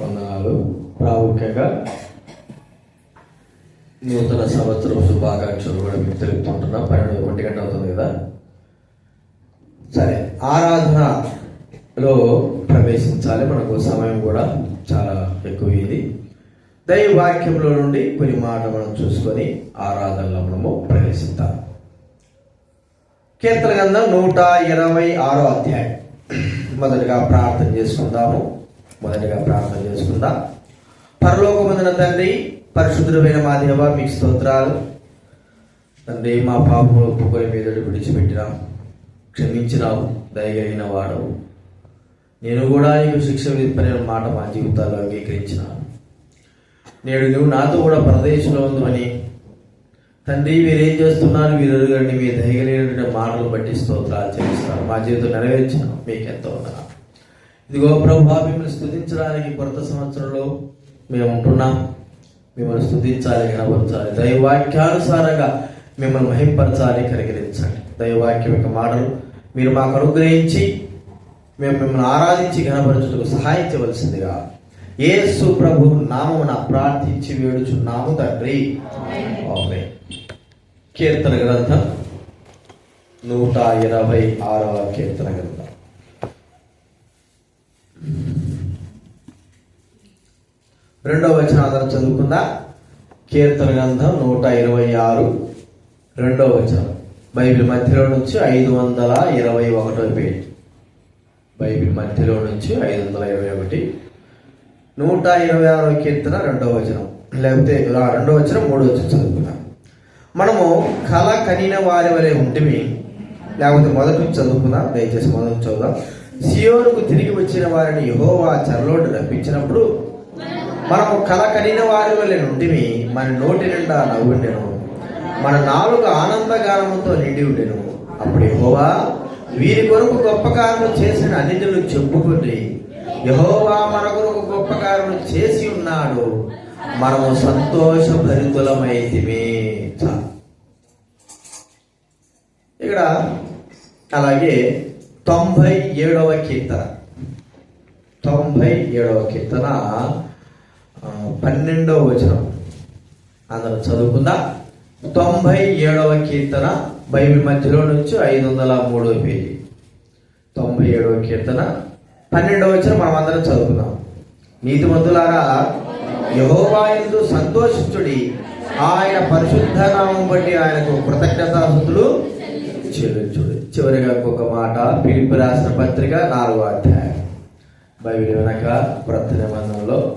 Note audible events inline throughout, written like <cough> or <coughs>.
వందనాలు. ప్రాముఖ్యంగా నూతన సంవత్సరం శుభాకాంక్షలు కూడా మీకు తెలుపుతుంటున్నా. పన్నెండు ఒంటి గంట అవుతుంది కదా? సరే ఆరాధనలో ప్రవేశించాలి. మనకు సమయం కూడా చాలా ఎక్కువ ఇది నుండి కొన్ని మాట మనం చూసుకొని ఆరాధనలో మనము ప్రవేశిద్దాం. కీర్తన గ్రంథం నూట ఇరవై ఆరో అధ్యాయం. మొదటగా ప్రార్థన చేసుకుందాము. మొదటగా ప్రార్థన చేసుకుందాం. పరలోకమందున తండ్రి పరిశుద్ధుడమైన మా దేవ మీ స్తోత్రాలు. తండ్రి మా పాపములు ఒప్పుకొని మీదడు విడిచిపెట్టినాం. క్షమించినావు దయగలిగిన వాడవు. నేను కూడా నీకు శిక్ష విధిపడిన మాట మా జీవితాల్లో అంగీకరించినాను. నేడు నువ్వు నాతో కూడా ప్రదేశంలో ఉందని తండ్రి మీరేం చేస్తున్నారు? మీరు ఎరుగండి మీ దయగలిగినటువంటి మాటలు బట్టి స్తోత్రాలు చేస్తారు మా జీవితం నెరవేర్చిన. మీకు ఎంతో ఉన్నారు ఇదిగో ప్రభా మిమ్మల్ని స్థుతించడానికి కొత్త సంవత్సరంలో మేము ఉంటున్నాం మిమ్మల్ని స్థుతించాలి కనపరచాలి దైవాక్యానుసారంగా మిమ్మల్ని మహింపరచాలి కనికరించాలి దైవాక్యం యొక్క మాటలు మీరు మాకు అనుగ్రహించి మేము మిమ్మల్ని ఆరాధించి కనబరచుటకు సహాయించవలసిందిగా యేసు ప్రభు నామమున ప్రార్థించి వేడుచున్నాము తండ్రి. కీర్తన గ్రంథం నూట ఇరవై ఆరవ కీర్తన గ్రంథం. రెండవ వచనం అందరం చదువుకుందా? కీర్తన గ్రంథం నూట ఇరవై ఆరు. రెండవ వచనం. బైబిల్ మధ్యలో నుంచి ఐదు వందల ఇరవై ఒకటో పేజ్. బైబిల్ మధ్యలో నుంచి ఐదు వందల ఇరవై ఒకటి. నూట ఇరవై ఆరో కీర్తన రెండవ వచనం. లేకపోతే రెండవ వచనం మూడో వచనం చదువుకున్నాం మనము కళ కనిన వారి వలె ఉంటిమి. లేకపోతే మొదటి నుంచి చదువుకుందాం. దయచేసి మొదటి చదువుదాం. సియోనుకు తిరిగి వచ్చిన వారిని యహోవా చెరలోడు రప్పించినప్పుడు మనము కల కనిన వారి వల్ల నుండివి మన నోటి నిండా నవ్వుండెను. మన నాలుగు ఆనందగానముతో నిండి ఉండెను. అప్పుడు యహోవా వీరి కొరకు గొప్ప కారణం చేసిన అన్నిటిని చెప్పుకుంటే యహోవా మన కొరకు గొప్ప కారణం చేసి ఉన్నాడు. మనము సంతోష భరితులమైతిమే ఇక్కడ అలాగే తొంభై ఏడవ కీర్తన. తొంభై ఏడవ కీర్తన పన్నెండవ వచనం. అందరం చదువుకుందా. తొంభై ఏడవ కీర్తన బైబిల్ మధ్యలో నుంచి ఐదు వందల మూడవ పేజీ. తొంభై ఏడవ కీర్తన పన్నెండవ వచనం మనం అందరం చదువుకుందాం. నీతిమంతులారా యహోవా ఎందు సంతోషించుడి. ఆయన పరిశుద్ధ నామం బట్టి ఆయనకు కృతజ్ఞతాస్తుతులు చివరిగా ఇంకొక మాట. పిలిపి రాసిన పత్రిక నాలుగో అధ్యాయం. బైబిల్ వెనక క్రొత్త నిబంధనలో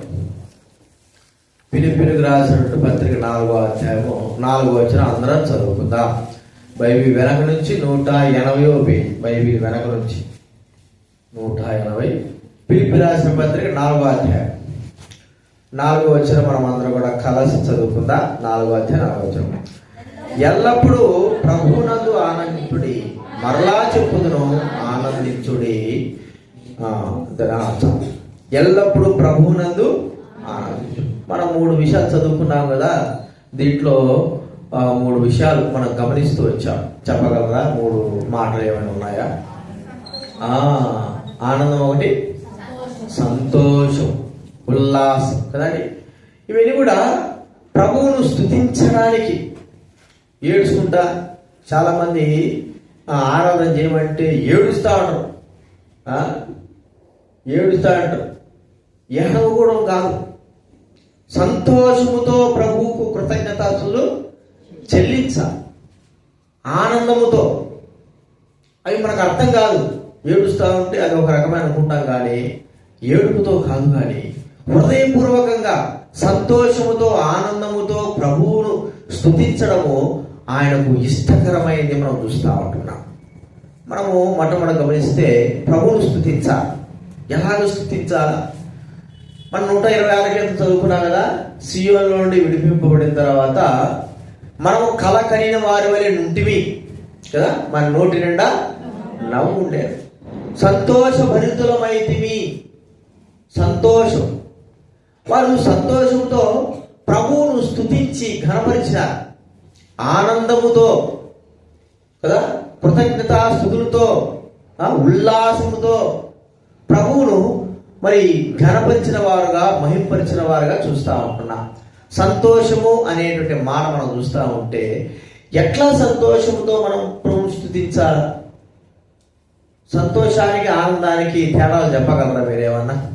పిలిపిలకు రాసినటువంటి పత్రిక నాలుగో అధ్యాయము నాలుగో వచ్చిన అందరం చదువుకుందాం. బైబిల్ వెనక నుంచి నూట ఎనభై పేజీ బైబిల్ వెనక నుంచి నూట ఎనభై. పిలిపి రాసిన పత్రిక నాలుగో అధ్యాయం. నాలుగో వచ్చిన మనం అందరం కూడా కలసి చదువుకుందా. నాలుగో అధ్యాయం నాలుగో వచ్చిన ఎల్లప్పుడూ ప్రభునందు ఆనందించుడి. మరలా చెప్పుదును ఆనందించుడి. ఎల్లప్పుడు ద- ఎల్లప్పుడూ ప్రభునందు ఆనందించు. మనం మూడు విషయాలు చదువుకున్నాం కదా దీంట్లో మూడు విషయాలు మనం గమనిస్తూ వచ్చాం. చెప్పగలరా? మూడు మాటలు ఏమైనా ఉన్నాయా? ఆనందం ఒకటి సంతోషం ఉల్లాసం. కదండి? ఇవన్నీ కూడా ప్రభువును స్థుతించడానికి ఏడుచుకుంటా చాలా మంది ఆరాధన చేయమంటే ఏడుస్తా ఉంటారు. ఏడుస్తూ ఏడుస్తా అంటారు ఏడవకూడదు కాదు. సంతోషముతో ప్రభువుకు కృతజ్ఞతాస్తులు చెల్లించాలి. ఆనందముతో. అవి మనకు అర్థం కాదు. ఏడుస్తూ ఉంటే అది ఒక రకమైన అనుకుంటాం కానీ ఏడుపుతో కాదు కానీ హృదయపూర్వకంగా సంతోషముతో ఆనందముతో ప్రభువును స్థుతించడము ఆయనకు ఇష్టకరమైనది మనం చూస్తూ ఉంటున్నాం. మనము మొట్టమొదటి గమనిస్తే ప్రభువును స్థుతించాలి ఎలాగ స్థుతించాలా మనం నూట ఇరవై ఆరు క్రితం చదువుకున్నాం కదా? సియోలో నుండి విడిపింపబడిన తర్వాత మనము కల కనిన వారి వలె నుంటివి కదా? మన నోటి నిండా నవ్వు ఉండేది. సంతోషభరితులమైతివి. సంతోషం. వారు సంతోషంతో ప్రభువును స్థుతించి ఘనపరిచారు ఆనందముతో కదా? కృతజ్ఞతా స్థుతులతో ఉల్లాసముతో ప్రభువును మరి ఘనపరిచిన వారుగా మహింపరిచిన వారుగా చూస్తూ ఉంటున్నా. సంతోషము అనేటువంటి మాట మనం చూస్తూ ఉంటే ఎట్లా సంతోషముతో మనం ప్రభువుని స్థుతించాలి? సంతోషానికి ఆనందానికి తేడాలు చెప్పగలరా మీరేమన్నా?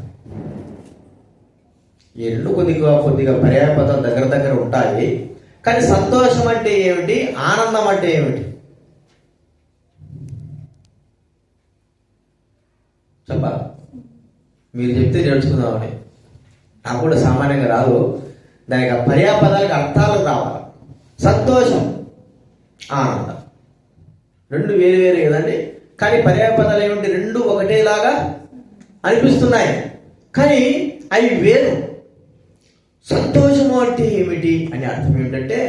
ఈ రెండు కొద్దిగా కొద్దిగా పర్యాయపదం దగ్గర దగ్గర ఉంటాయి. కానీ సంతోషం అంటే ఏమిటి? ఆనందం అంటే ఏమిటి? చెప్పాలి మీరు చెప్తే నేర్చుకుందామని. నాకు కూడా సామాన్యంగా రాదు. దానికి ఆ పర్యాపదాలకు అర్థాలు రావాలి. సంతోషం ఆనందం. రెండు వేరు వేరు కదండి? కానీ పర్యాపదాలు ఏమిటి? రెండు ఒకటేలాగా అనిపిస్తున్నాయి. కానీ అవి వేరు. సంతోషము అంటే ఏమిటి? అని అర్థం ఏమిటంటే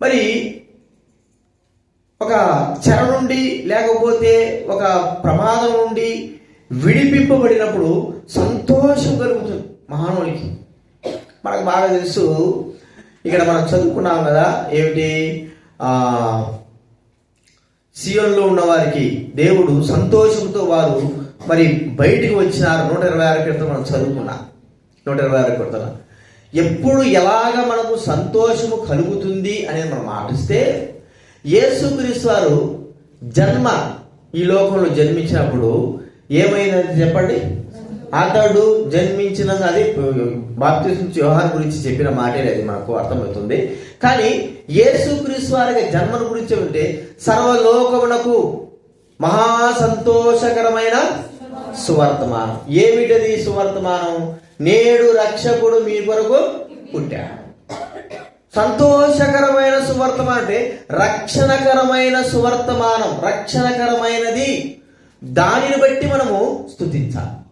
మరి ఒక చెర నుండి లేకపోతే ఒక ప్రమాదం నుండి విడిపింపబడినప్పుడు సంతోషం కలుగుతుంది మహానుడికి మనకు బాగా తెలుసు ఇక్కడ మనం చదువుకున్నాం కదా ఏమిటి? ఆ సియోన్లో ఉన్న వారికి దేవుడు సంతోషంతో వారు మరి బయటికి వచ్చినారు నూట ఇరవై ఆరు క్రితం మనం చదువుకున్నాం. నూట ఇరవై ఆరు క్రితం ఎప్పుడు ఎలాగ మనకు సంతోషము కలుగుతుంది అనేది మనం ఆటిస్తే యేసుక్రీస్తు వారు జన్మ ఈ లోకంలో జన్మించినప్పుడు ఏమైందని చెప్పండి? అతడు జన్మించిన అది బాప్తిజం వ్యవహారం గురించి చెప్పిన మాటే లేదు మనకు అర్థమవుతుంది. కానీ యేసుక్రీస్తు వారికి జన్మను గురించి ఉంటే సర్వలోకమునకు మహా సంతోషకరమైన సువర్తమానం. ఏమిటది సువర్తమానం? నేడు రక్షకుడు మీ కొరకు పుట్టాడు. సంతోషకరమైన సువర్తమానం అంటే రక్షణకరమైన సువర్తమానం. రక్షణకరమైనది. దానిని బట్టి మనము స్థుతించాలి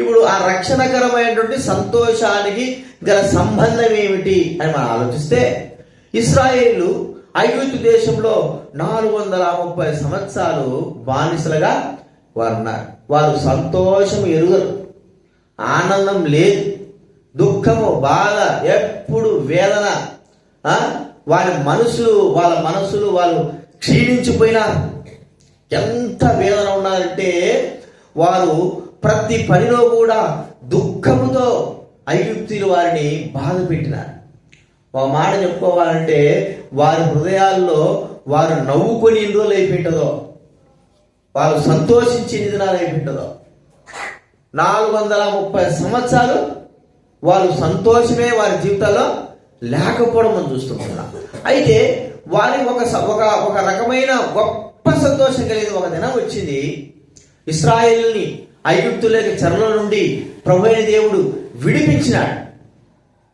ఇప్పుడు ఆ రక్షణకరమైనటువంటి సంతోషానికి గల సంబంధం ఏమిటి అని మనం ఆలోచిస్తే ఇస్రాయేళ్ళు ఐగుప్తు దేశంలో నాలుగు వందల ముప్పై సంవత్సరాలు బానిసలుగా వారు ఉన్నారు వారు సంతోషం ఎరుగరు. ఆనందం లేదు. దుఃఖము బాధ ఎప్పుడు వేదన వారి మనసులు వాళ్ళ మనసులు వాళ్ళు క్షీణించిపోయినారు ఎంత వేదన ఉన్నారంటే వారు ప్రతి పనిలో కూడా దుఃఖముతో ఐగుప్తులు వారిని బాధ పెట్టినారు. ఒక మాట చెప్పుకోవాలంటే వారి హృదయాల్లో వారు నవ్వుకొని ఎన్ని రోజులు అయిపోయింటుందో వారు సంతోషించి దినాలు ఏమిటదో నాలుగు వందల ముప్పై సంవత్సరాలు వాళ్ళు సంతోషమే వారి జీవితాల్లో లేకపోవడం మనం చూస్తున్నాం అయితే వారి ఒక ఒక ఒక రకమైన గొప్ప సంతోషం కలిగిన ఒక దినం వచ్చింది. ఇస్రాయేల్ని ఐగుప్తులేక చెరల నుండి ప్రభు దేవుడు విడిపించినాడు.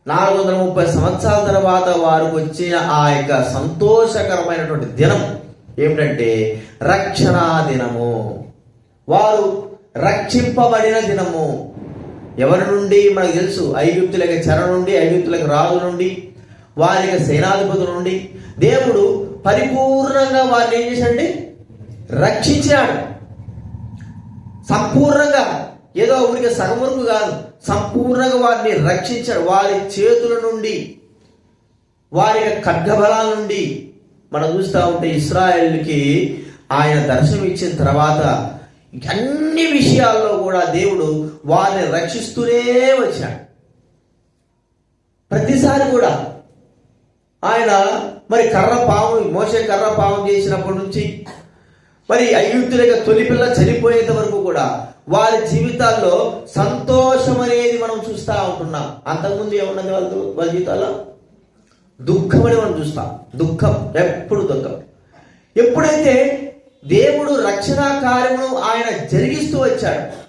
నాలుగు వందల ముప్పై సంవత్సరాల తర్వాత వారికి వచ్చిన ఆ యొక్క సంతోషకరమైనటువంటి దినం. ఏమిటంటే రక్షణా దినము. వారు రక్షింపబడిన దినము. ఎవరి నుండి? మనకు తెలుసు ఐగుప్తులకి చెర నుండి ఐగుప్తులకు రాజు నుండి వారి యొక్క సేనాధిపతుల నుండి. దేవుడు పరిపూర్ణంగా వారిని ఏం చేశాడండి? రక్షించాడు. సంపూర్ణంగా. ఏదో ఊరికి సగం వరకు కాదు. సంపూర్ణంగా వారిని రక్షించాడు. వారి చేతుల నుండి వారి యొక్క ఖడ్గబలాల నుండి మనం చూస్తూ ఉంటే ఇస్రాయల్కి ఆయన దర్శనం ఇచ్చిన తర్వాత అన్ని విషయాల్లో కూడా దేవుడు వారిని రక్షిస్తూనే వచ్చాడు ప్రతిసారి కూడా ఆయన మరి కర్ర పాము మోసే కర్ర పాము చేసినప్పటి నుంచి మరి ఐగుప్తుల యొక్క తొలి పిల్ల చనిపోయేంత వరకు కూడా వారి జీవితాల్లో సంతోషం అనేది మనం చూస్తూ ఉంటున్నాం. అంతకుముందు ఏమున్నది వాళ్ళ వాళ్ళ జీవితాల్లో? దుఃఖం అని మనం చూస్తాం. దుఃఖం ఎప్పుడు దుఃఖం. ఎప్పుడైతే దేవుడు రక్షణ కార్యమును ఆయన జరిగిస్తూ వచ్చాడు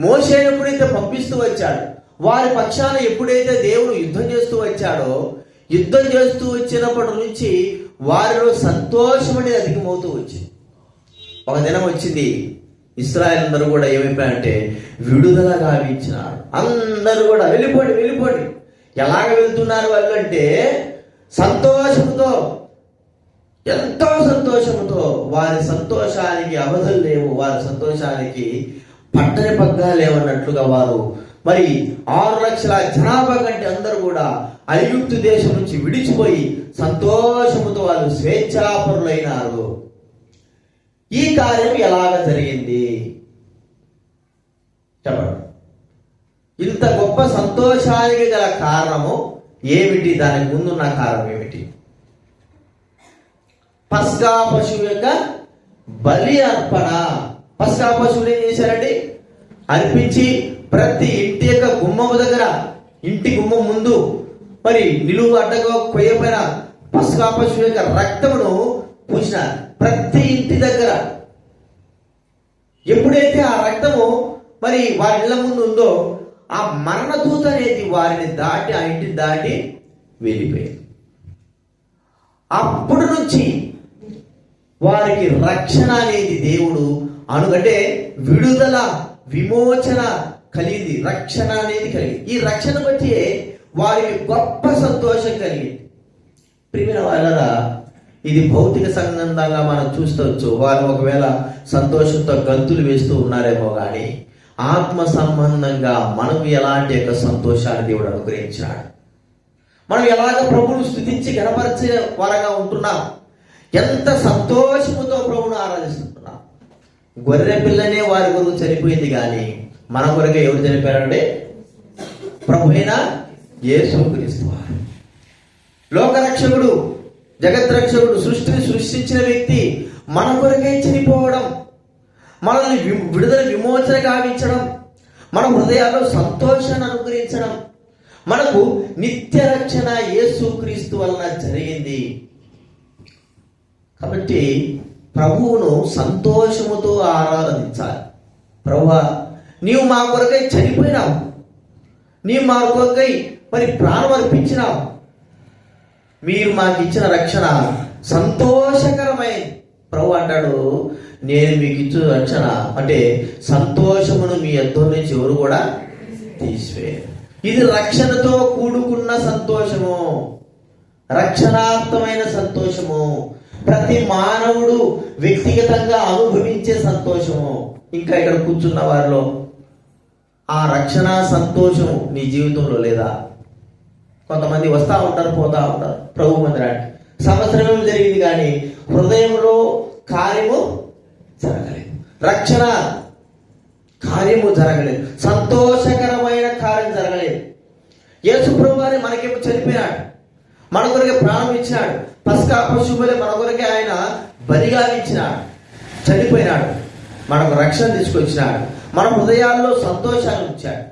మోసే ఎప్పుడైతే పంపిస్తూ వచ్చాడు వారి పక్షాన ఎప్పుడైతే దేవుడు యుద్ధం చేస్తూ వచ్చాడో యుద్ధం చేస్తూ వచ్చినప్పటి నుంచి వారిలో సంతోషం అనేది అధికమవుతూ వచ్చింది. ఒక దినం వచ్చింది ఇస్రాయల్ అందరూ కూడా ఏమైపోయారంటే విడుదల గావించినారు. అందరూ కూడా వెళ్ళిపోండి వెళ్ళిపోండి. ఎలాగ వెళ్తున్నారు వాళ్ళు అంటే సంతోషంతో ఎంతో సంతోషంతో వారి సంతోషానికి అవధులు లేవు వారి సంతోషానికి పట్టని పగ్గా లేవన్నట్లుగా వారు. మరి ఆరు లక్షల జనాభా కంటే అందరూ కూడా ఐగుప్తు దేశం నుంచి విడిచిపోయి సంతోషముతో వాళ్ళు స్వేచ్ఛాపరులైనారు. ఈ కార్యం ఎలాగ జరిగింది? చెప్పండి. ఇంత గొప్ప సంతోషానికి గల కారణము ఏమిటి? దానికి ముందున్న కారణం ఏమిటి? పస్కా పశువు యొక్క బలి అర్పణ. పస్కా పశువుని ఏం చేశారండి? అర్పించి ప్రతి ఇంటి యొక్క గుమ్మము దగ్గర ఇంటి గుమ్మం ముందు మరి నిలువు అడ్డగా కొయ్యపైన పస్కా పశువు యొక్క రక్తమును పూసిన ప్రతి ఇంటి దగ్గర. ఎప్పుడైతే ఆ రక్తము మరి వారి ఇళ్ళ ముందు ఉందో ఆ మరణదూత అనేది వారిని దాటి ఆ ఇంటిని దాటి వెళ్ళిపోయింది. అప్పటి నుంచి వారికి రక్షణ అనేది దేవుడు అనుకంటే విడుదల విమోచన కలిగింది. రక్షణ అనేది కలిగింది. ఈ రక్షణ బట్టి వారికి గొప్ప సంతోషం కలిగింది. ప్రిమిన వాళ్ళ ఇది భౌతిక సంబంధంగా మనం చూస్తవచ్చు వారు ఒకవేళ సంతోషంతో గంతులు వేస్తూ ఉన్నారేమో కానీ ఆత్మ సంబంధంగా మనకు ఎలాంటి యొక్క సంతోషాన్ని దేవుడు అనుగ్రహించాడు మనం ఎలాగ ప్రభువును స్థుతించి గణపరిచే వారంగా ఉంటున్నాం? ఎంత సంతోషముతో ప్రభువును ఆరాధిస్తుంటున్నాం? గొర్రె పిల్లనే వారి కొరకు చనిపోయింది కానీ మన కొరకు ఎవరు చనిపోయారంటే ప్రభు అయిన యేసుక్రీస్తు లోకరక్షకుడు లోకరక్షకుడు జగద్రక్షకుడు సృష్టిని సృష్టించిన వ్యక్తి మన కొరకే చనిపోవడం మనల్ని వి- విడుదల విమోచన గావించడం మన హృదయాల్లో సంతోషాన్ని అనుగ్రహించడం మనకు నిత్య రక్షణ యేసుక్రీస్తు వలన జరిగింది. కాబట్టి ప్రభువును సంతోషముతో ఆరాధించాలి. ప్రభువా నీవు మా కొరకై చనిపోయినావు. నీవు మా కొరకై మరి ప్రాణం అర్పించినావు. మీరు మాకు ఇచ్చిన రక్షణ సంతోషకరమైంది ప్రభు అంటాడు నేను మీకు ఇచ్చిన రక్షణ అంటే సంతోషమును మీ యొద్ద నుంచి ఎవరు కూడా తీసివేయరు. ఇది రక్షణతో కూడుకున్న సంతోషము రక్షణార్థమైన సంతోషము ప్రతి మానవుడు వ్యక్తిగతంగా అనుభవించే సంతోషము. ఇంకా ఇక్కడ కూర్చున్న వారిలో ఆ రక్షణ సంతోషం నీ జీవితంలో లేదా? కొంతమంది వస్తా ఉంటారు పోతా ఉంటారు ప్రభు మందిరానికి. సంవత్సరం జరిగింది కానీ హృదయంలో కార్యము జరగలేదు. రక్షణ కార్యము జరగలేదు. సంతోషకరమైన కార్యం జరగలేదు. యేసు ప్రభు మనకేమో చనిపోయినాడు. మన కొరకే ప్రాణం ఇచ్చినాడు. పస్కా పశువులే మన కొరకే ఆయన బలిగా ఇచ్చినాడు చనిపోయినాడు. మనకు రక్షణ తీసుకొచ్చినాడు. మన హృదయాల్లో సంతోషాన్ని ఉంచాడు.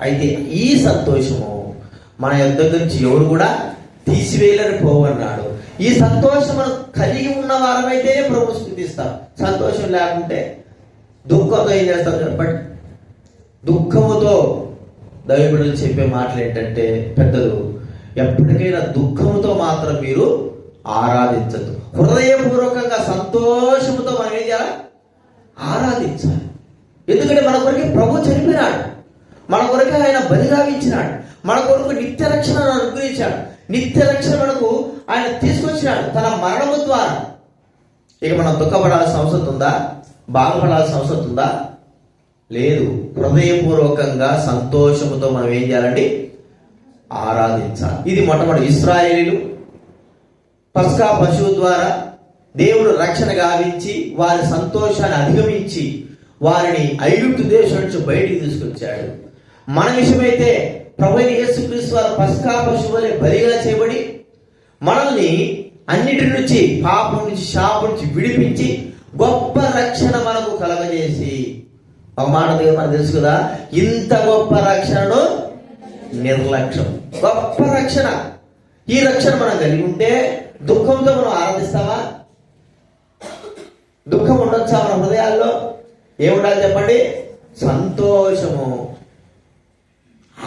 అయితే ఈ సంతోషము మన ఎంత నుంచి ఎవరు కూడా తీసివేయలేని పోవన్నాడు. ఈ సంతోషం మనం కలిగి ఉన్న వారమైతేనే ప్రభు స్థుతిస్తాం సంతోషం లేకుంటే దుఃఖంతో ఏం చేస్తాం చెప్పండి దుఃఖముతో దైవబిడ్డలు చెప్పే మాటలు ఏంటంటే పెద్దలు ఎప్పటికైనా దుఃఖముతో మాత్రం మీరు ఆరాధించదు హృదయపూర్వకంగా సంతోషముతో మనం ఏం చేయాలి? ఆరాధించాలి. ఎందుకంటే మన కొరకు ప్రభు చనిపోయినాడు. మన కొరకు ఆయన బలిగా ఇచ్చినాడు మన కొరకు నిత్య రక్షణను అనుగ్రహించాడు. నిత్య రక్షణ మనకు ఆయన తీసుకొచ్చినాడు. తన మరణము ద్వారా. ఇక మనం దుఃఖపడాల్సిన అవసరం ఉందా? బాధపడాల్సిన అవసరం ఉందా? లేదు. హృదయపూర్వకంగా సంతోషముతో మనం ఏం చేయాలండి? ఆరాధించాలి. ఇది మొట్టమొదటి ఇస్రాయేలీలు. పస్కా పశువు ద్వారా దేవుడు రక్షణ గావించి వారి సంతోషాన్ని అధిగమించి వారిని ఐగుప్తు దేశం నుంచి బయటికి తీసుకొచ్చాడు. మన విషయమైతే ప్రభు యేసుక్రీస్తు వారు పస్కా పశువులే బలిగా చేయబడి మనల్ని అన్నిటి నుంచి పాపం నుంచి శాపం నుంచి విడిపించి గొప్ప రక్షణ మనకు కలగజేసి. ఒక మాట మనం మనకు తెలుసు కదా ఇంత గొప్ప రక్షణను నిర్లక్ష్యం. గొప్ప రక్షణ. ఈ రక్షణ మనం కలిగి ఉంటే దుఃఖంతో మనం ఆరాధిస్తావా దుఃఖం ఉండొచ్చా మన హృదయాల్లో? ఏముండాలి చెప్పండి? సంతోషము.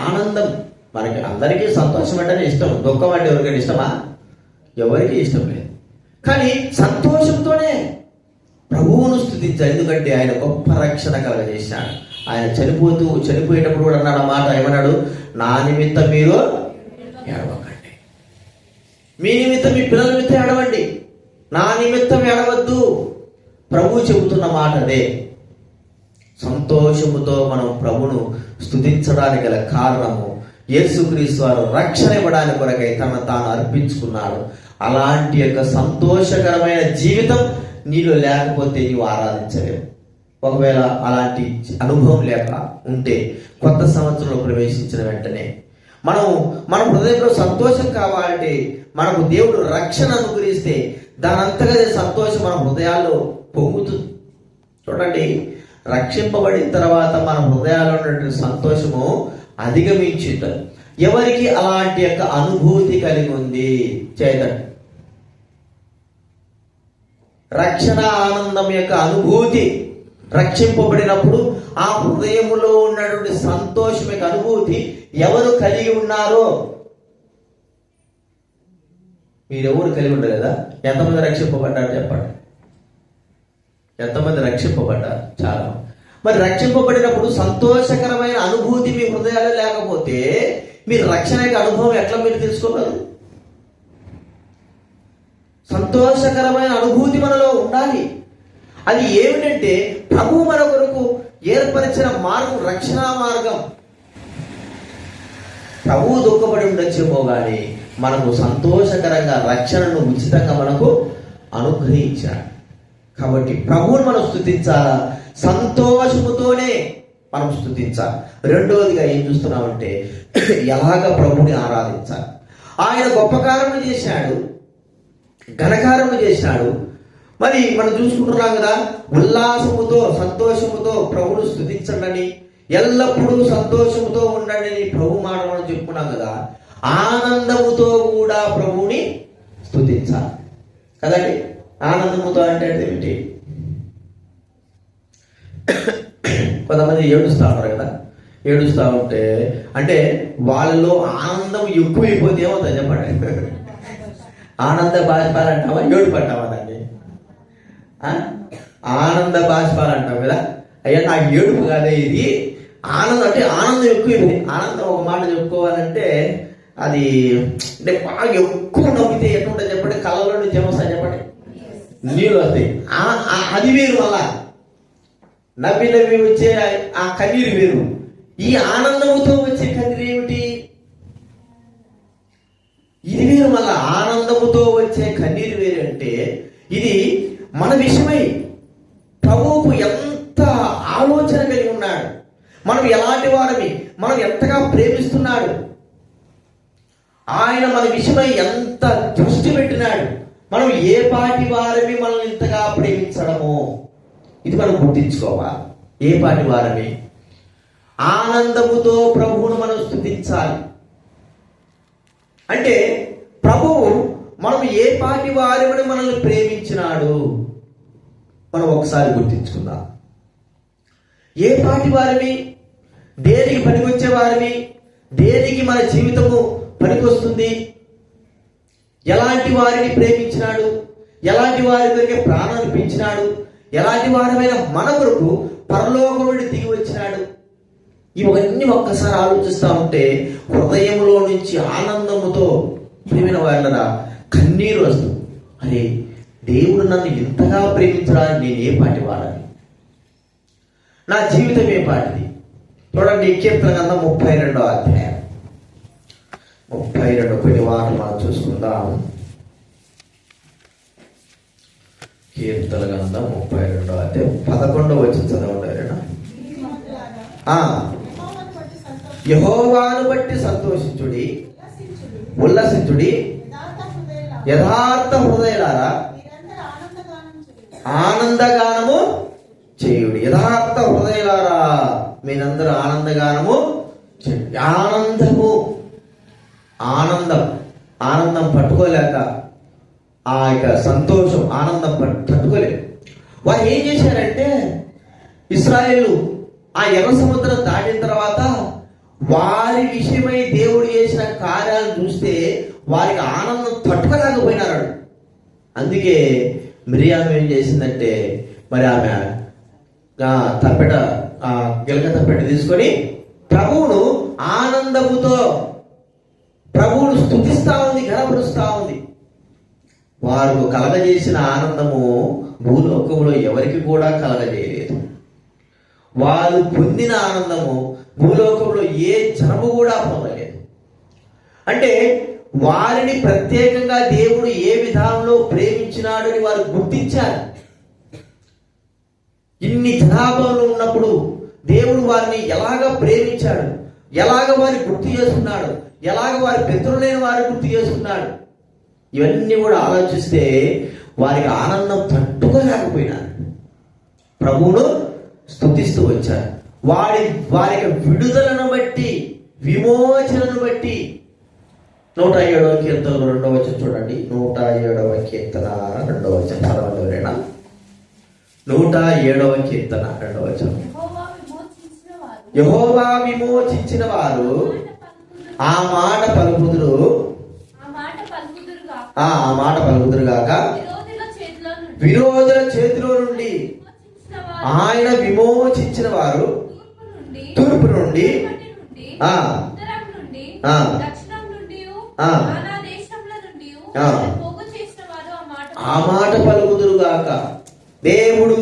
ఆనందం. మనకి అందరికీ సంతోషం అంటేనే ఇష్టం. దుఃఖం అంటే ఎవరికైనా ఇష్టమా? ఎవరికి ఇష్టం లేదు. కానీ సంతోషంతోనే ప్రభువును స్థుతించాలి ఎందుకంటే ఆయన గొప్ప రక్షణ కలగజేశాడు. ఆయన చనిపోతూ చనిపోయేటప్పుడు కూడా అన్నాడు మాట. ఏమన్నాడు? నా నిమిత్తం మీరు ఏడవకండి. మీ నిమిత్తం మీ పిల్లల నిమిత్తం ఏడవండి. నా నిమిత్తం ఏడవద్దు. ప్రభువు చెబుతున్న మాట అదే. సంతోషముతో మనం ప్రభును స్థుతించడానికి గల కారణము యేసుక్రీస్తు వారు రక్షణ ఇవ్వడానికి కొరకై తన తాను అర్పించుకున్నాడు. అలాంటి యొక్క సంతోషకరమైన జీవితం నీలో లేకపోతే నీవు ఆరాధించలేవు. ఒకవేళ అలాంటి అనుభవం లేక ఉంటే కొత్త సంవత్సరంలో ప్రవేశించిన వెంటనే మనం మన హృదయంలో సంతోషం కావాలంటే మనకు దేవుడు రక్షణ అనుగ్రహిస్తే దానంతగా సంతోషం మన హృదయాల్లో పొంగుతుంది. చూడండి రక్షింపబడిన తర్వాత మన హృదయాల్లో ఉన్నటువంటి సంతోషము అధిగమించింది ఎవరికి అలాంటి యొక్క అనుభూతి కలిగి ఉంది? చేతండి రక్షణ ఆనందం యొక్క అనుభూతి రక్షింపబడినప్పుడు ఆ హృదయములో ఉన్నటువంటి సంతోషం యొక్క అనుభూతి ఎవరు కలిగి ఉన్నారో? మీరెవరు కలిగి ఉండరు కదా? ఎంతమంది రక్షింపబడ్డారు చెప్పండి. ఎంతమంది రక్షింపబడ్డారు? చాలా మరి రక్షింపబడినప్పుడు సంతోషకరమైన అనుభూతి మీ హృదయాలు లేకపోతే మీరు రక్షణ యొక్క అనుభవం ఎట్లా మీరు తెలుసుకోగలరు? సంతోషకరమైన అనుభూతి మనలో ఉండాలి. అది ఏమిటంటే ప్రభు మన కొరకు ఏర్పరిచిన మార్గం రక్షణ మార్గం. ప్రభువు దుఃఖపడి ఉండొచ్చేమో కానీ మనకు సంతోషకరంగా రక్షణను ఉచితంగా మనకు అనుగ్రహించాడు. కాబట్టి ప్రభువుని మనం స్థుతించాలా సంతోషముతోనే మనం స్థుతించాలి రెండవదిగా ఏం చూస్తున్నామంటే ఎలాగ ప్రభుని ఆరాధించాలి? ఆయన గొప్ప చేశాడు ఘనకారము చేశాడు. మరి మనం చూసుకుంటున్నాం కదా ఉల్లాసముతో సంతోషముతో ప్రభును స్థుతించండి ఎల్లప్పుడూ సంతోషముతో ఉండండి అని ప్రభు మాట మనం చెప్పుకున్నాం కదా ఆనందముతో కూడా ప్రభువుని స్థుతించాలి కదండి? ఆనందముతో అంటే ఏమిటి? కొంతమంది ఏడుస్తూ ఉంటారు కదా. ఏడుస్తూ ఉంటే అంటే వాళ్ళలో ఆనందం ఎక్కువైపోతే ఏమవుతుంది చెప్పండి? ఆనంద బాష్పాలు అంటావా? ఏడు అంటావా దాన్ని? ఆ? ఆనంద బాష్పాలు అంటాం కదా. అయ్యా నాకు ఏడుపు కాదే ఇది. ఆనందం అంటే ఆనందం ఎక్కువైంది ఆనందం ఒక మాట చెప్పుకోవాలంటే అది అంటే బాగా ఎక్కువ నవ్వితే ఎట్లుంటుంది చెప్పండి? కళ్ళలో నుంచి ఏమొస్తాయి చెప్పండి. నీళ్ళు వస్తాయి ఆ- ఆ- అది వేరు మళ్ళా నవ్వి నవ్వి వచ్చే ఆ- ఆ కన్నీరు వేరు. ఈ ఆనందముతో వచ్చే కన్నీరు ఏమిటి? ఇది వేరు మళ్ళా. ఆనందముతో వచ్చే కన్నీరు వేరు అంటే ఇది మన విషయమై ప్రభువుకు ఎంత ఆలోచన కలిగి ఉన్నాడు. మనం ఎలాంటి వారమి మనం ఎంతగా ప్రేమిస్తున్నాడు? ఆయన మన విషయమై ఎంత దృష్టి పెట్టినాడు? మనం ఏ పాటి వారమి మనల్ని ఇంతగా ప్రేమించడము ఇది మనం గుర్తించుకోవాలి. ఏ పాటి వారమే ఆనందముతో ప్రభువును మనం స్థుతించాలి. అంటే ప్రభువు మనం ఏ పాటి వారిని మనల్ని ప్రేమించినాడు? మనం ఒకసారి గుర్తించుకుందాం. ఏ పాటి వారిని? దేనికి పనికొచ్చే వారిని? దేనికి మన జీవితము పనికొస్తుంది? ఎలాంటి వారిని ప్రేమించినాడు? ఎలాంటి వారి దగ్గర ప్రాణం అర్పించినాడు ఎలాంటి వారమైన మన కొరకు పరలోకముడి దిగి వచ్చినాడు? ఇవన్నీ ఒక్కసారి ఆలోచిస్తూ ఉంటే హృదయంలో నుంచి ఆనందముతో ప్రేమిన వాళ్ళరా కన్నీరు వస్తుంది. అరే దేవుడు నన్ను ఇంతగా ప్రేమించడానికి నేను ఏ పాటి వాడాలి నా జీవితం ఏ పాటిది? చూడండి కీర్తన గంధం ముప్పై రెండో అధ్యాయం. ముప్పై రెండు కొన్ని వారం మనం చూసుకుందాం. కీర్తన గంధం ముప్పై రెండు అంటే పదకొండో వచ్చి చదవండి ఆ. యహోవాను బట్టి సంతోషించుడి ఉల్లసించుడి యథార్థ హృదయలారా ఆనందగానము చేయుడి. యథార్థ హృదయలారా మీరందరూ ఆనందగానము ఆనందము ఆనందం ఆనందం పట్టుకోలేక ఆ యొక్క సంతోషం ఆనందం పట్టు- తట్టుకోలేదు. వారు ఏం చేశారంటే ఇస్రాయేలు ఆ ఎర్ర సముద్రం దాటిన తర్వాత వారి విషయమై దేవుడు చేసిన కార్యాలు చూస్తే వారికి ఆనందం తట్టుకోలేకపోయినారు అందుకే మిరియాం ఏం చేసిందంటే మరి ఆమె తప్పెట ఆ గిలక తప్పెట తీసుకొని ప్రభువును ఆనందముతో ప్రభువును స్థుతిస్తా ఉంది ఘనపరుస్తా ఉంది. వారు కలగజేసిన ఆనందము భూలోకములో ఎవరికి కూడా కలగజేయలేదు. వారు పొందిన ఆనందము భూలోకంలో ఏ జనము కూడా పొందలేదు. అంటే వారిని ప్రత్యేకంగా దేవుడు ఏ విధానంలో ప్రేమించినాడు అని వారు గుర్తించారు. ఇన్ని జనాభాలో ఉన్నప్పుడు దేవుడు వారిని ఎలాగ ప్రేమించాడు? ఎలాగ వారిని గుర్తు చేస్తున్నాడు? ఎలాగ వారి పితృలైన వారిని గుర్తు చేసుకున్నాడు? ఇవన్నీ కూడా ఆలోచిస్తే వారికి ఆనందం తట్టుకోలేకపోయినారు ప్రభువును స్తుతిస్తూ వచ్చారు. వారి వారి యొక్క విడుదలను బట్టి విమోచనను బట్టి నూట ఏడవ కీర్తన రెండవ వచనం చూడండి. నూట ఏడవ కీర్తన రెండవ ఎవరైనా. నూట ఏడవ కీర్తన రెండవ వారు. యహోవా విమోచించిన వారు ఆ మాట పలుకుదురు. ఆ మాట పలుకుదురుగా ఆ ఆ మాట పలుకుదురు గాక. విరోధుల చేతిలో నుండి ఆయన విమోచించిన వారు తూర్పు నుండి మాట ఆ మాట పలుకుదురు గాక. దేవుడు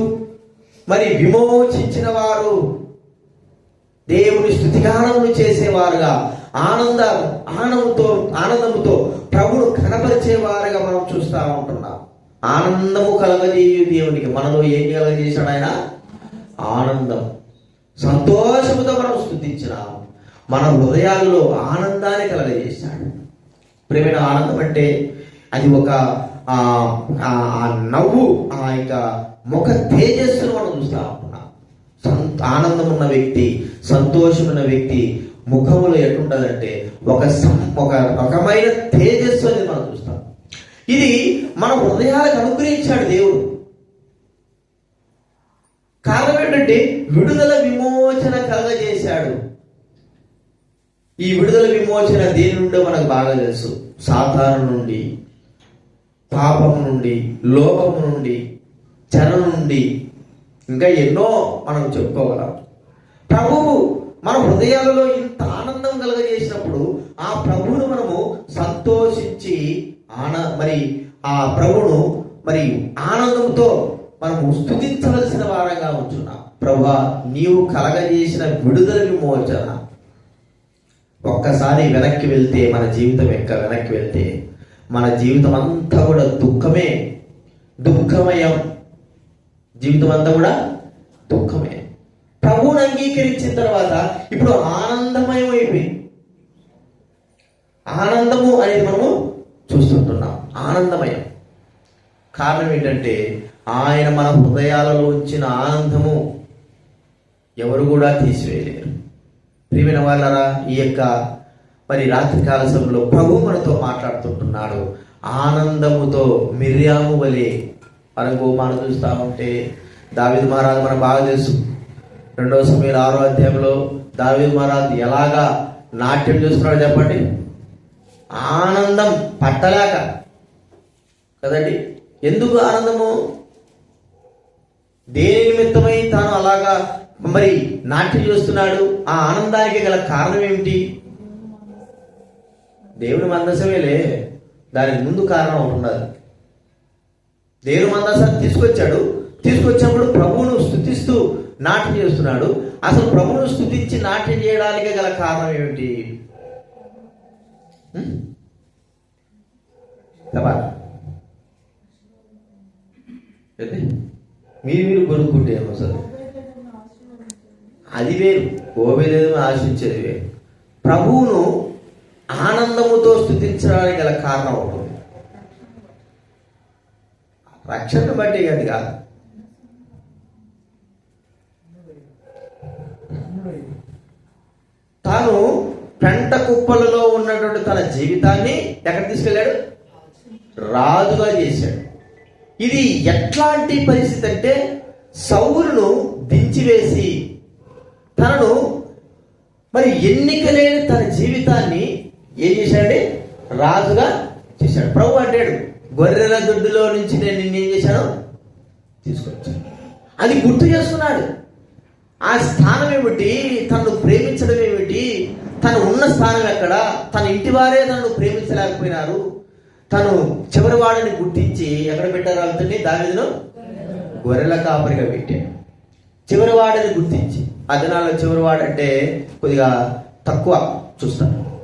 మరి విమోచించిన వారు. దేవుని స్థుతిగానములు చేసేవారుగా. ఆనంద ఆనందంతో ఆనందముతో ప్రభుడు కనపరిచేవారుగా మనం చూస్తా ఉంటున్నాం. ఆనందము కలగజేయు దేవునికి. మనలో ఏం కలగజేశాడు ఆయన? ఆనందం. సంతోషముతో మనం స్థుతించినాం. మన హృదయాల్లో ఆనందాన్ని కలగజేశాడు. ప్రేమైన ఆనందం అంటే అది ఒక ఆ నవ్వు ఆ యొక్క ముఖ తేజస్సును మనం చూస్తా ఉంటున్నాం. సంత ఆనందం ఉన్న వ్యక్తి సంతోషం ఉన్న వ్యక్తి ముఖములో ఎట్లుంటుందంటే ఒక ఒక రకమైన తేజస్సు అనేది మనం చూస్తాం. ఇది మన హృదయాలకు అనుగ్రహించాడు దేవుడు. కారణం ఏంటంటే విడుదల విమోచన కలగజేశాడు. ఈ విడుదల విమోచన దేని నుండో మనకు బాగా తెలుసు. సాధారణ నుండి పాపం నుండి లోకము నుండి చెర నుండి. ఇంకా ఎన్నో మనం చెప్పుకోగలం. ప్రభువు మన హృదయాలలో ఇంత ఆనందం కలగజేసినప్పుడు ఆ ప్రభువును మనము సంతోషించి ఆన మరి ఆ ప్రభువును మరి ఆనందంతో మనము స్థుతించవలసిన వారంగా ఉంచున్నాం. ప్రభా నీవు కలగజేసిన విడుదల విమోచన ఒక్కసారి వెనక్కి వెళ్తే మన జీవితం ఎక్క వెనక్కి వెళ్తే మన జీవితం అంతా కూడా దుఃఖమే. దుఃఖమయం. జీవితం అంతా కూడా దుఃఖమే. ప్రభువుని అంగీకరించిన తర్వాత ఇప్పుడు ఆనందమయం అయిపోయింది. ఆనందము అనేది మనము చూస్తుంటున్నాం. ఆనందమయం. కారణం ఏంటంటే ఆయన మన హృదయాలలో ఉంచిన ఆనందము ఎవరు కూడా తీసివేయలేరు. ప్రియమైన వాళ్ళరా ఈ యొక్క మరి రాత్రికాల సమయంలో ప్రభు మనతో మాట్లాడుతుంటున్నాడు. ఆనందముతో మిర్యాము వలె. మనకు మనం చూస్తా ఉంటే దావిద్ మహారాజు మనం బాగా తెలుసు. రెండవ సమయం ఆరో అధ్యాయంలో దావిద్ మహారాజు ఎలాగా నాట్యం చేస్తున్నాడు చెప్పండి. ఆనందం పట్టలేక. కదండి? ఎందుకు ఆనందము? దేని నిమిత్తమై తాను అలాగా మరి నాట్యం చేస్తున్నాడు? ఆ ఆనందానికి గల కారణం ఏమిటి? దేవుని మందసమేలే దానికి ముందు కారణం ఒకటి ఉన్నది దేవుని మందసాన్ని తీసుకొచ్చాడు. తీసుకొచ్చినప్పుడు ప్రభువును స్థుతిస్తూ నాట్యం చేస్తున్నాడు. అసలు ప్రభువును స్థుతించి నాట్యం చేయడానికి గల కారణం ఏమిటి? హ్మ్? మీరు మీరు కొనుక్కుంటే ఏమో సార్. అది వేరు. ఓబేదేదో ఆశించేది వేరు. ప్రభువును ఆనందముతో స్థుతించడానికి గల కారణం అవుతుంది రక్షణ బట్టి అది కాదు తాను పెంట కుప్పలలో ఉన్నటువంటి తన జీవితాన్ని ఎక్కడ తీసుకెళ్ళాడు? రాజుగా చేశాడు. ఇది ఎట్లాంటి పరిస్థితి అంటే సౌరును దించివేసి తనను మరి ఎన్నిక లేని తన జీవితాన్ని ఏం చేశాడు రాజుగా చేశాడు. ప్రభు అంటాడు గొర్రెల దొడ్డులో నుంచి నేను నిన్ను ఏం చేశాను? తీసుకొచ్చాను. అది గుర్తు చేసుకున్నాడు ఆ స్థానం ఏమిటి? తన ప్రేమించడం ఏమిటి తను ఉన్న స్థానం ఎక్కడ? తన ఇంటి వారే తనను ప్రేమించలేకపోయినారు. తను చివరి వాడిని గుర్తించి ఎక్కడ పెట్టారు అతన్ని దావిదను గొర్రెల కాపరిగా పెట్టాడు. చివరి వాడిని గుర్తించి. ఆ దినాల్లో చివరి వాడంటే కొద్దిగా తక్కువ చూస్తాను.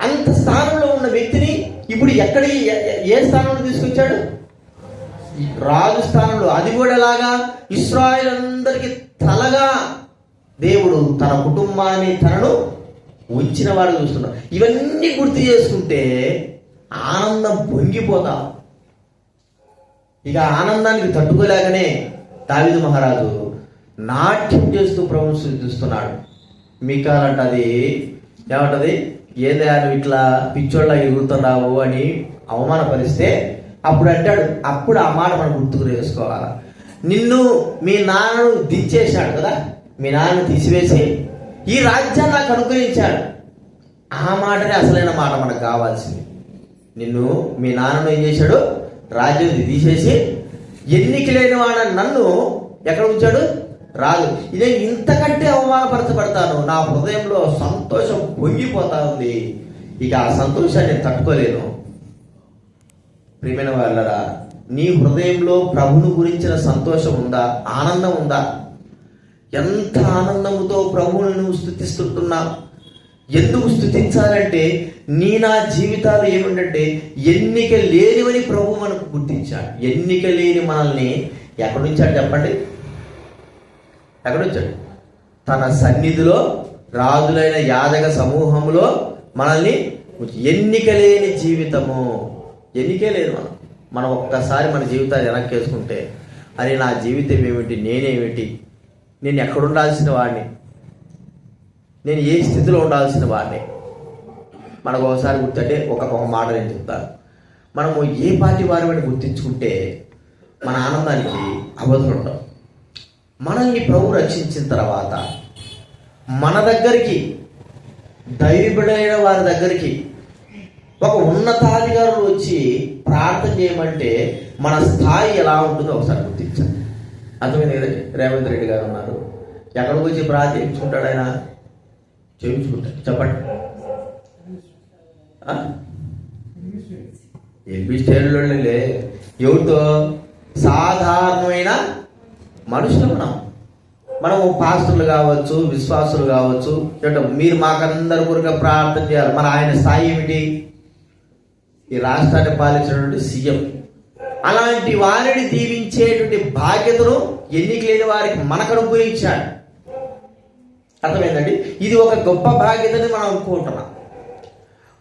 అంత స్థానంలో ఉన్న వ్యక్తిని ఇప్పుడు ఎక్కడి ఏ- ఏ స్థానంలో తీసుకొచ్చాడు? రాజు స్థానంలో. అది కూడా ఎలాగా? ఇస్రాయల్ అందరికి తలగా దేవుడు తన కుటుంబాన్ని తనను ఉంచిన వాడు చూస్తున్నాడు ఇవన్నీ గుర్తు చేసుకుంటే ఆనందం పొంగిపోతా. ఇక ఆనందానికి తట్టుకోలేకనే దావిదు మహారాజు నాట్యం చేస్తూ ప్రభుని చూస్తున్నాడు. మీకు అది ఏమంటది? ఏదైనా ఇట్లా పిచ్చోళ్ళ ఎగురుతున్నావు అని అవమానపరిస్తే అప్పుడు అంటాడు అప్పుడు ఆ మాట మనం గుర్తుకు చేసుకోవాలి. నిన్ను మీ నాన్నను దించేశాడు కదా? మీ నాన్న తీసివేసి ఈ రాజ్యాన్ని నాకు అనుగ్రహించాడు. ఆ మాటనే అసలైన మాట మనకు కావాల్సింది. నిన్ను మీ నాన్నను ఏం చేశాడు? రాజ్యం తీసేసి ఎన్నిక లేని వాడ నన్ను ఎక్కడ ఉంచాడు? రాదు ఇదే ఇంతకంటే అవమానపరచబడతాను. నా హృదయంలో సంతోషం పొంగిపోతా ఉంది. ఇక ఆ సంతోషాన్ని నేను తట్టుకోలేను. ప్రియమైన వాళ్ళరా నీ హృదయంలో ప్రభుని గురించిన సంతోషం ఉందా? ఆనందం ఉందా? ఎంత ఆనందముతో ప్రభువుని నువ్వు స్థుతిస్తుంటున్నావు ఎందుకు స్థుతించాలంటే నీ నా జీవితాలు ఏమిటంటే ఎన్నిక లేనివని ప్రభు మనకు గుర్తించాడు. ఎన్నిక లేని మనల్ని ఎక్కడి నుంచాడు చెప్పండి? ఎక్కడొచ్చాడు తన సన్నిధిలో రాజులైన యాదగ సమూహంలో మనల్ని ఎన్నిక లేని జీవితము. ఎన్నికే లేదు మనం. మనం ఒక్కసారి మన జీవితాన్ని వెనక్కి వేసుకుంటే అరే నా జీవితం ఏమిటి? నేనేమిటి? నేను ఎక్కడ ఉండాల్సిన వాడిని? నేను ఏ స్థితిలో ఉండాల్సిన వాడిని? మనకు ఒకసారి గుర్తుంటే ఒక ఒక మాట నేను చెప్తాను. మనము ఏ పార్టీ వారి గుర్తించుకుంటే మన ఆనందానికి అవధులు ఉండవు. మనల్ని ప్రభు రక్షించిన తర్వాత మన దగ్గరికి ధైర్యపడైన వారి దగ్గరికి ఒక ఉన్నతాధికారులు వచ్చి ప్రార్థన చేయమంటే మన స్థాయి ఎలా ఉంటుందో ఒకసారి గుర్తించండి అర్థమైంది కదండి రేవంత్ రెడ్డి గారు ఉన్నారు. ఎక్కడికి వచ్చి బ్రా చేయించుకుంటాడు ఆయన. చేయించుకుంటాడు చెప్పండి. ఎంపీ స్టేట్లోనే ఎవరితో? సాధారణమైన మనుషులు మనం. మనము పాస్టర్లు కావచ్చు విశ్వాసులు కావచ్చు. మీరు మాకందరి కొరకు ప్రార్థన చేయాలి. మన ఆయన స్థాయి ఏమిటి? ఈ రాష్ట్రాన్ని పాలించినటువంటి సీఎం. అలాంటి వారిని దీవించేటువంటి బాధ్యతను ఎన్నిక లేని వారికి మనకు అనుగ్రహించాడు అర్థమైందండి? ఇది ఒక గొప్ప బాధ్యతని మనం అనుకుంటున్నాం.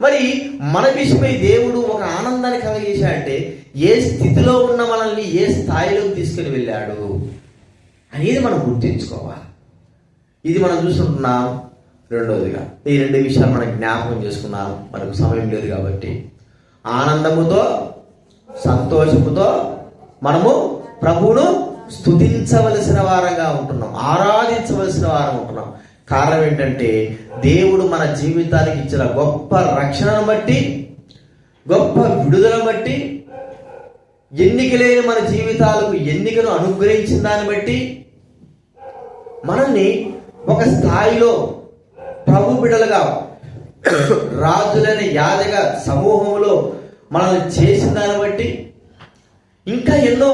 మరి మన విషయమై దేవుడు ఒక ఆనందాన్ని కలగజేశాడంటే ఏ స్థితిలో ఉన్న మనల్ని ఏ స్థాయిలోకి తీసుకుని వెళ్ళాడు అనేది మనం గుర్తించుకోవాలి. ఇది మనం చూసుకుంటున్నాం రెండవదిగా ఈ రెండు విషయాలు మనం జ్ఞాపకం చేసుకున్నాం. మనకు సమయం లేదు కాబట్టి ఆనందముతో సంతోషముతో మనము ప్రభువును స్తుతించవలసిన వారంగా ఉంటున్నాం. ఆరాధించవలసిన వారం ఉంటున్నాం. కారణం ఏంటంటే దేవుడు మన జీవితానికి ఇచ్చిన గొప్ప రక్షణను బట్టి గొప్ప విడుదలను బట్టి ఎన్నిక లేని మన జీవితాలకు ఎన్నికను అనుగ్రహించిన దాన్ని బట్టి మనల్ని ఒక స్థాయిలో ప్రభు బిడలుగా <coughs> రాజులైన యాదగ సమూహంలో మనల్ని చేసిన దాన్ని బట్టి ఇంకా ఎన్నో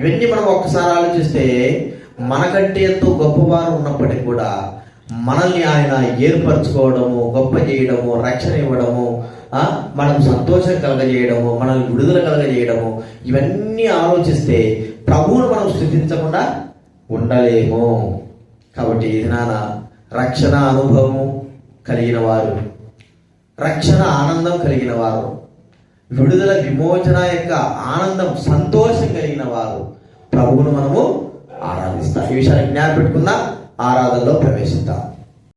ఇవన్నీ మనం ఒక్కసారి ఆలోచిస్తే మనకంటే ఎంతో గొప్పవారు ఉన్నప్పటికీ కూడా మనల్ని ఆయన ఏర్పరచుకోవడము గొప్ప చేయడము రక్షణ ఇవ్వడము మనం సంతోషం కలగజేయడము మనల్ని విడుదల కలగజేయడము ఇవన్నీ ఆలోచిస్తే ప్రభువును మనం స్థుతించకుండా ఉండలేము. కాబట్టి ఇది నాన్న రక్షణ అనుభవము కలిగిన వారు రక్షణ ఆనందం కలిగిన వారు విడుదల విమోచన యొక్క ఆనందం సంతోషం కలిగిన వారు. ప్రభువును మనము ఆరాధిస్తాం. ఈ విషయాన్ని జ్ఞాపకం పెట్టుకుందాం. ఆరాధనలో ప్రవేశిద్దాం.